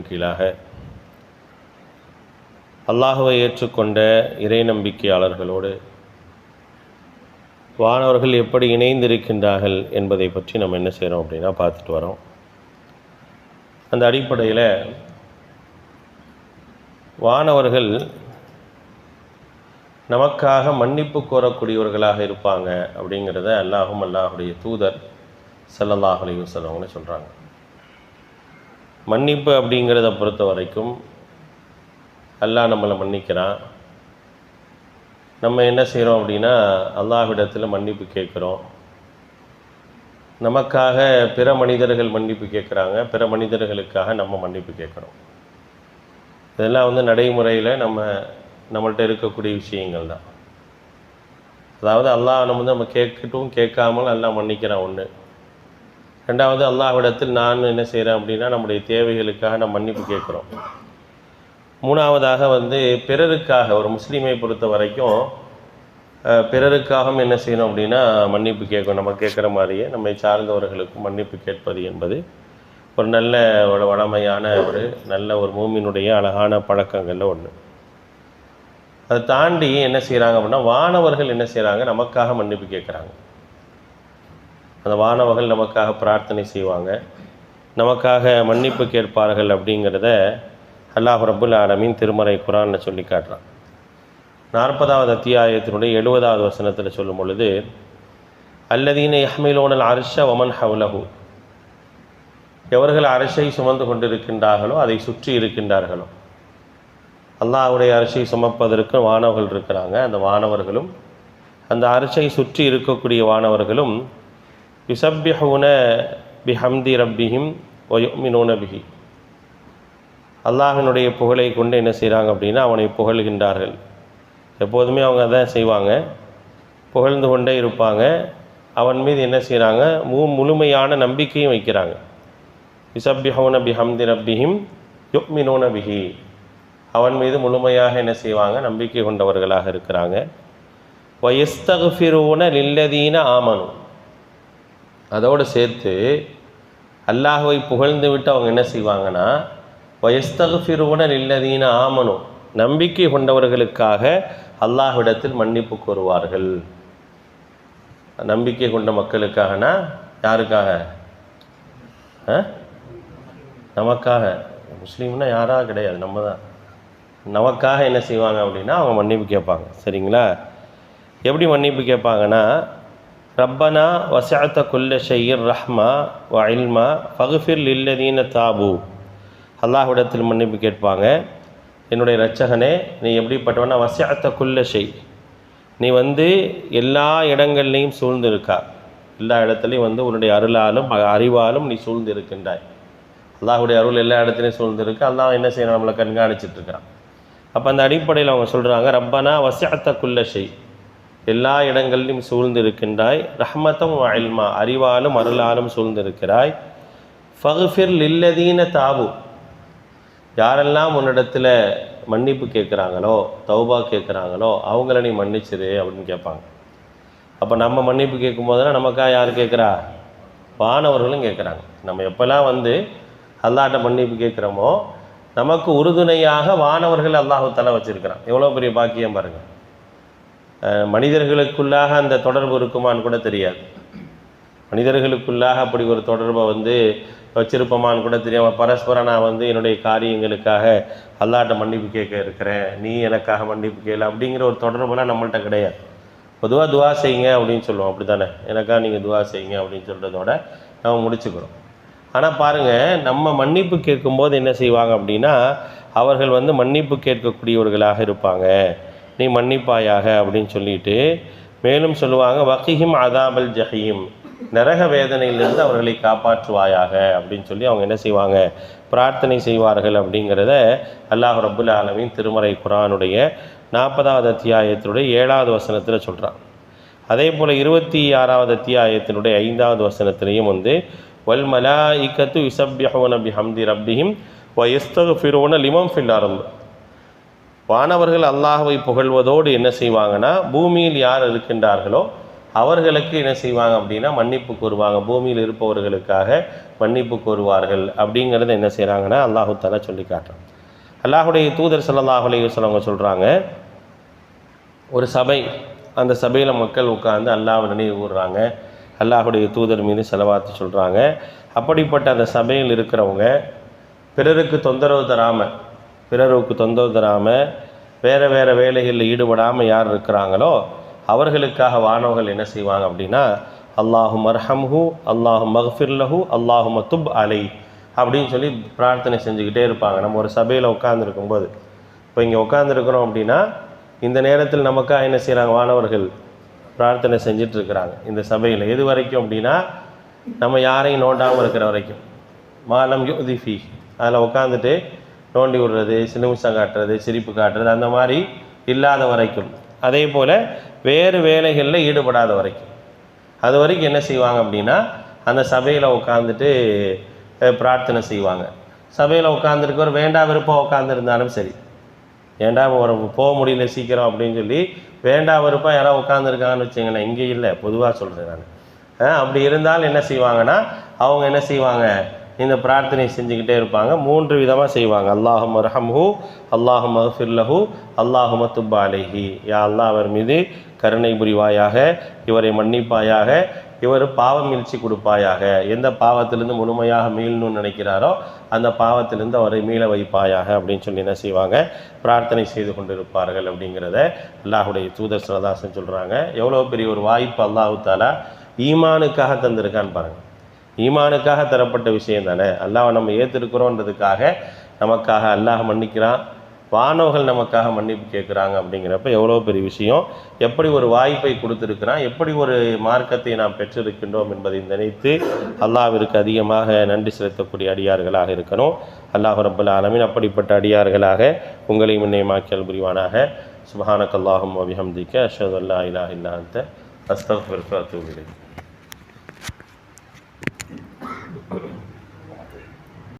கீழாக. அல்லாஹுவை ஏற்றுக்கொண்ட இறை நம்பிக்கையாளர்களோடு வானவர்கள் எப்படி இணைந்திருக்கின்றார்கள் என்பதை பற்றி நம்ம என்ன செய்கிறோம் அப்படின்னா பார்த்துட்டு வரோம். அந்த அடிப்படையில் வானவர்கள் நமக்காக மன்னிப்பு கோரக்கூடியவர்களாக இருப்பாங்க அப்படிங்கிறத அல்லாஹும் அல்லாஹுடைய தூதர் செல்லல்லாஹுலையும் அலைஹி சொல்கிறாங்க மன்னிப்பு அப்படிங்கிறத பொறுத்த வரைக்கும் அல்லாஹ் நம்மளை மன்னிக்கிறான். நம்ம என்ன செய்கிறோம் அப்படின்னா அல்லாஹ்விடத்தில் மன்னிப்பு கேட்குறோம். நமக்காக பிற மனிதர்கள் மன்னிப்பு கேட்குறாங்க பிற மனிதர்களுக்காக நம்ம மன்னிப்பு கேட்குறோம். இதெல்லாம் வந்து நடைமுறையில் நம்ம நம்மள்கிட்ட இருக்கக்கூடிய விஷயங்கள் தான். அதாவது அல்லாஹ் நம்ம வந்து நம்ம கேட்கட்டும் கேட்காமல் எல்லாம் மன்னிக்கிறான் ஒன்று ரெண்டாவது அல்லாஹ்விடத்தில் நான் என்ன செய்கிறேன் அப்படின்னா நம்முடைய தேவைகளுக்காக நம்ம மன்னிப்பு கேட்குறோம். மூணாவதாக வந்து பிறருக்காக ஒரு முஸ்லீமை பொறுத்த வரைக்கும் பிறருக்காகவும் என்ன செய்யணும் அப்படின்னா மன்னிப்பு கேட்கும் நம்ம கேட்குற மாதிரியே நம்மை சார்ந்தவர்களுக்கும் மன்னிப்பு கேட்பது என்பது ஒரு நல்ல ஒரு வளமையான ஒரு நல்ல ஒரு மூமினுடைய அழகான பழக்கங்களில் ஒன்று அதை தாண்டி என்ன செய்கிறாங்க அப்படின்னா வானவர்கள் என்ன செய்கிறாங்க நமக்காக மன்னிப்பு கேட்குறாங்க. அந்த வானவர்கள் நமக்காக பிரார்த்தனை செய்வாங்க. நமக்காக மன்னிப்பு கேட்பார்கள் அப்படிங்கிறத அல்லாஹ் ரபுல் ஆலமின் திருமறை குரானில் சொல்லி காட்டுறான். நாற்பதாவது அத்தியாயத்தினுடைய எழுபதாவது வசனத்தில் சொல்லும் பொழுது அல்லதீன யஹ்மிலோனல் அரிஷ ஒமன் ஹவுலஹு. எவர்கள் அரசை சுமந்து கொண்டிருக்கின்றார்களோ அதை சுற்றி இருக்கின்றார்களோ அல்லாஹ்வுடைய அரசை சுமப்பதற்கு வானவர்கள் இருக்கிறாங்க. அந்த வானவர்களும் அந்த அரசை சுற்றி இருக்கக்கூடிய வானவர்களும் யுசப்பிஹூன பிஹம்தி ரப்பிஹிம் ஒயுமினூன பிஹி. அல்லாஹினுடைய புகழை கொண்டு என்ன செய்கிறாங்க அப்படின்னா அவனை புகழ்கின்றார்கள். எப்போதுமே அவங்க அதான் செய்வாங்க. புகழ்ந்து கொண்டே இருப்பாங்க. அவன் மீது என்ன செய்கிறாங்க மு முழுமையான நம்பிக்கையும் வைக்கிறாங்க. யுசப்பிஹூன பிஹம்தி ரப்பிஹிம் யுக்மினோன பிஹி. அவன் மீது முழுமையாக என்ன செய்வாங்க? நம்பிக்கை கொண்டவர்களாக இருக்கிறாங்க. வயஸ்தகுஃபிரூன லில்லதீன ஆமனும் அதோடு சேர்த்து அல்லாஹுவை புகழ்ந்து விட்டு அவங்க என்ன செய்வாங்கன்னா வயஸ்தகுஃபிரூன இல்லதீன ஆமனும் நம்பிக்கை கொண்டவர்களுக்காக அல்லாஹ்விடத்தில் மன்னிப்பு கோருவார்கள். நம்பிக்கை கொண்ட மக்களுக்காகனா? யாருக்காக? ஆ? நமக்காக. முஸ்லீம்னா யாராக கிடையாது. நம்ம தான் நமக்காக என்ன செய்வாங்க அப்படின்னா அவங்க மன்னிப்பு கேட்பாங்க. சரிங்களா? எப்படி மன்னிப்பு கேட்பாங்கன்னா ரப்பனா வசஅத்த குல்ல ஷையர் ரஹ்மா வ இல்மா ஃபகுஃபிர் லில்லதீன தாபு. அல்லாஹ்விடத்தில் மன்னிப்பு கேட்பாங்க. என்னுடைய ரச்சகனே நீ எப்படிப்பட்டவனா? வசஅத்த குல்ல ஷெய் நீ வந்து எல்லா இடங்கள்லையும் சூழ்ந்து இருக்கா எல்லா இடத்துலையும் வந்து உன்னுடைய அருளாலும் அறிவாலும் நீ சூழ்ந்து இருக்கின்றாய் அல்லாஹ்வுடைய அருள் எல்லா இடத்துலையும் சூழ்ந்து இருக்கு அல்லாஹ் என்ன செய்யணும் நம்மளை கண்காணிச்சிட்ருக்கான் அப்போ அந்த அடிப்படையில் அவங்க சொல்கிறாங்க ரப்பனா வசஅத்த குல்ல ஷெய் எல்லா இடங்களிலும் சூழ்ந்திருக்கின்றாய். ரஹ்மத்தம் அல்மா அறிவாலும் அருளாலும் சூழ்ந்திருக்கிறாய். ஃபகுஃபிர் லில்லதீன தாபு. யாரெல்லாம் உன்னிடத்தில் மன்னிப்பு கேட்குறாங்களோ தௌபா கேட்குறாங்களோ அவங்கள நீ மன்னிச்சிரு அப்படின்னு கேட்பாங்க. அப்போ நம்ம மன்னிப்பு கேட்கும் போதெல்லாம் நமக்கா யார் கேட்குறா? வானவர்களும் கேட்குறாங்க. நம்ம எப்போல்லாம் வந்து அல்லாட்ட மன்னிப்பு கேட்குறோமோ நமக்கு உறுதுணையாக வானவர்கள் அல்லாஹு தலை வச்சுருக்கிறான். எவ்வளோ பெரிய பாக்கியம் பாருங்கள் மனிதர்களுக்குள்ளாக அந்த தொடர்பு இருக்குமான்னு கூட தெரியாது. மனிதர்களுக்குள்ளாக அப்படி ஒரு தொடர்பை வந்து வச்சிருப்போமான்னு கூட தெரியாமல் பரஸ்பரம் நான் வந்து என்னுடைய காரியங்களுக்காக அல்லாட்ட மன்னிப்பு கேட்க இருக்கிறேன். நீ எனக்காக மன்னிப்பு கேளு அப்படிங்கிற ஒரு தொடர்புலாம் நம்மள்ட்ட கிடையாது. பொதுவாக துவா செய்யுங்க அப்படின்னு சொல்லுவோம். அப்படி தானே எனக்காக நீங்கள் துவா செய்யுங்க அப்படின்னு சொல்கிறதோட நம்ம முடிச்சுக்கிறோம். ஆனால் பாருங்கள் நம்ம மன்னிப்பு கேட்கும்போது என்ன செய்வாங்க அப்படின்னா அவர்கள் வந்து மன்னிப்பு கேட்கக்கூடியவர்களாக இருப்பாங்க. நீ மன்னிப்பாயாக அப்படின்னு சொல்லிட்டு மேலும் சொல்லுவாங்க வக்கிஹிம் அதாபல் ஜஹீம். நரக வேதனையிலிருந்து அவர்களை காப்பாற்றுவாயாக அப்படின்னு சொல்லி அவங்க என்ன செய்வாங்க? பிரார்த்தனை செய்வார்கள் அப்படிங்கிறத அல்லாஹ் ரபுல் ஆலமின் திருமறை குரானுடைய நாற்பதாவது அத்தியாயத்தினுடைய ஏழாவது வசனத்தில் சொல்கிறான் அதே போல் இருபத்தி ஆறாவது அத்தியாயத்தினுடைய ஐந்தாவது வசனத்திலையும் வந்து வல் மலாயிக்கத்து அபி ஹம்தி ரப்பிஹிம் வ யஸ்தகுஃபிரூன லிமம் ஃபில் ஆரம்பு வானவர்கள் அல்லாஹவை புகழ்வதோடு என்ன செய்வாங்கன்னா பூமியில் யார் இருக்கின்றார்களோ அவர்களுக்கு என்ன செய்வாங்க அப்படின்னா மன்னிப்பு கூறுவாங்க பூமியில் இருப்பவர்களுக்காக மன்னிப்பு கோருவார்கள் அப்படிங்கிறத என்ன செய்கிறாங்கன்னா அல்லாஹு தாலா சொல்லி காட்டுறான். அல்லாஹுடைய தூதர் ஸல்லல்லாஹு சொல்லவங்க சொல்கிறாங்க ஒரு சபை அந்த சபையில் மக்கள் உட்கார்ந்து அல்லாஹ் நினைவு கூறுறாங்க அல்லாஹுடைய தூதர் மீது செலவாத்து சொல்கிறாங்க அப்படிப்பட்ட அந்த சபையில் இருக்கிறவங்க பிறருக்கு தொந்தரவு தராமல் பிறருக்கு தொந்தரவு தராமல் வேறு வேறு வேலைகளில் ஈடுபடாமல் யார் இருக்கிறாங்களோ அவர்களுக்காக வானவர்கள் என்ன செய்வாங்க அப்படின்னா அல்லாஹு மர்ஹம்ஹு அல்லாஹு மஹ்ஃபிர்லஹு அல்லாஹு மத்துப் அலை அப்படின்னு சொல்லி பிரார்த்தனை செஞ்சுக்கிட்டே இருப்பாங்க. நம்ம ஒரு சபையில் உட்காந்துருக்கும் போது இப்போ இங்கே உட்காந்துருக்குறோம் அப்படின்னா இந்த நேரத்தில் நமக்காக என்ன செய்கிறாங்க வானவர்கள்? பிரார்த்தனை செஞ்சுட்டு இருக்கிறாங்க இந்த சபையில் எது வரைக்கும் அப்படின்னா நம்ம யாரையும் நோண்டாமல் இருக்கிற வரைக்கும். மாலம் யுதிஃபி அதில் உட்காந்துட்டு நோண்டி விடுறது சிலுமிசம் காட்டுறது சிரிப்பு காட்டுறது அந்த மாதிரி இல்லாத வரைக்கும். அதே போல் வேறு வேலைகளில் ஈடுபடாத வரைக்கும். அது வரைக்கும் என்ன செய்வாங்க அப்படின்னா அந்த சபையில் உட்காந்துட்டு பிரார்த்தனை செய்வாங்க. சபையில் உட்காந்துருக்கவர் வேண்டா விருப்பம் உட்காந்துருந்தாலும் சரி. ஏண்டாம் ஒரு போக முடியல சீக்கிரம் அப்படின்னு சொல்லி வேண்டா விருப்பம் யாராவது உட்காந்துருக்காங்கன்னு வச்சுங்களேன் இங்கே இல்லை பொதுவாக சொல்கிறேன் நான். அப்படி இருந்தால் என்ன செய்வாங்கன்னா அவங்க என்ன செய்வாங்க இந்த பிரார்த்தனை செஞ்சுக்கிட்டே இருப்பாங்க. மூன்று விதமாக செய்வாங்க. அல்லாஹும் ரஹம்ஹூ அல்லாஹும் மஹ்ஃபிர்லஹு அல்லாஹும துப்பாலேஹி யா அல்லாஹ் அவர் மீது கருணை புரிவாயாக இவரை மன்னிப்பாயாக இவர் பாவ மீழ்ச்சி கொடுப்பாயாக. எந்த பாவத்திலிருந்து முழுமையாக மீளணும்னு நினைக்கிறாரோ அந்த பாவத்திலிருந்து அவரை மீள வைப்பாயாக அப்படின்னு சொல்லி என்ன செய்வாங்க? பிரார்த்தனை செய்து கொண்டிருப்பார்கள் அப்படிங்கிறத அல்லாஹுடைய தூதர் சிலதாசன் சொல்கிறாங்க எவ்வளோ பெரிய ஒரு வாய்ப்பு அல்லாஹு தாலா ஈமானுக்காக தந்திருக்கான்னு பாருங்கள் ஈமானுக்காக தரப்பட்ட விஷயம் தானே? அல்லாவை நம்ம ஏற்றிருக்கிறோன்றதுக்காக நமக்காக அல்லாஹ் மன்னிக்கிறான். வானவர்கள் நமக்காக மன்னிப்பு கேட்குறாங்க அப்படிங்கிறப்ப எவ்வளோ பெரிய விஷயம். எப்படி ஒரு வாய்ப்பை கொடுத்துருக்கிறான்? எப்படி ஒரு மார்க்கத்தை நாம் பெற்றிருக்கின்றோம் என்பதை நினைத்து அல்லாவிற்கு அதிகமாக நன்றி செலுத்தக்கூடிய அடியார்களாக இருக்கணும். அல்லாஹ் ரப்பல் ஆலமின் அப்படிப்பட்ட அடியார்களாக உங்களை முன்னேமாக்கியல் புரிவானாக. சுபஹானக் அல்லாஹும் அபிஹம்திக்க அஷது அல்லா இலாஹ் இல்லா அந்த அஸ்தஃபிர்க